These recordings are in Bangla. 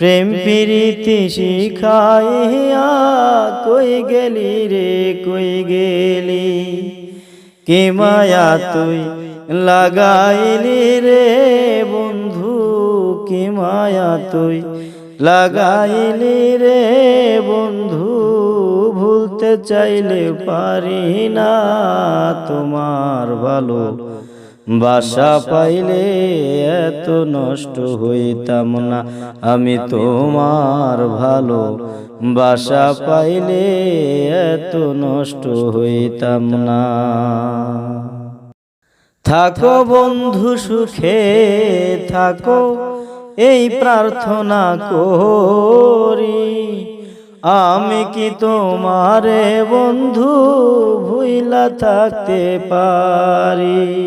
প্রেম প্রীতি শিখাইয়া কই গেলি রে, কই গেলি? কে মায়া তুই লাগাইলি রে বন্ধু? কি মায়া তুই লাগাইলি রে বন্ধু? ভুলতে চাইলে পারি না তোমার ভালো বাসা পাইলে এত নষ্ট হইতাম না। আমি তোমার ভালো। বাসা পাইলে এত নষ্ট হইতাম না। থাকো বন্ধু সুখে, থাকো, এই প্রার্থনা করি। আমি কি তোমারে বন্ধু ভুইলা থাকতে পারি?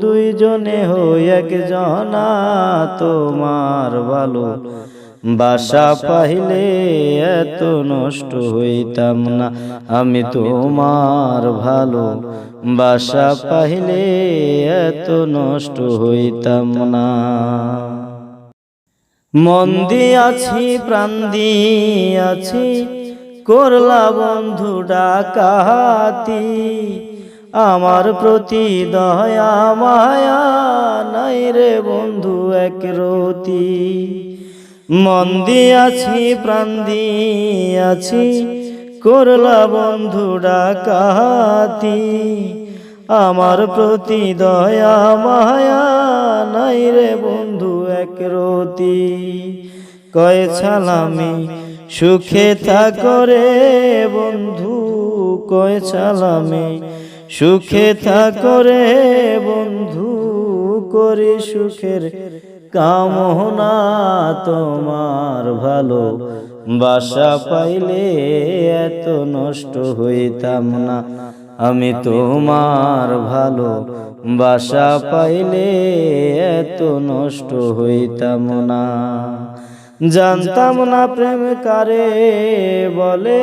দুইজনে হই একজনা, তোমার ভালো বাসা পাইলে এত নষ্ট হইতাম না, আমি তোমার ভালো। বাসা পাইলে এত নষ্ট হইতাম না। মন আছি প্রাণ আছি করলা বন্ধু ডাকাতি। আমার প্রতি দয়া, মায়া নাই রে বন্ধু, এক রতি। মন আছি প্রাণ আছি করলা বন্ধু ডাকাতি। আমার প্রতি দয়া, মায়া নাই রে বন্ধু, এক রতি। কয় ছালামি সুখে থাকরে বন্ধু, কয় ছালামি সুখে থাকরে বন্ধু করে সুখের কামনা তোমার ভালো। বাসা পাইলে এত নষ্ট হইতাম না। আমি তোমার ভালো। বাসা পাইলে এত নষ্ট হইতাম না। জানতাম না প্রেম কারে বলে।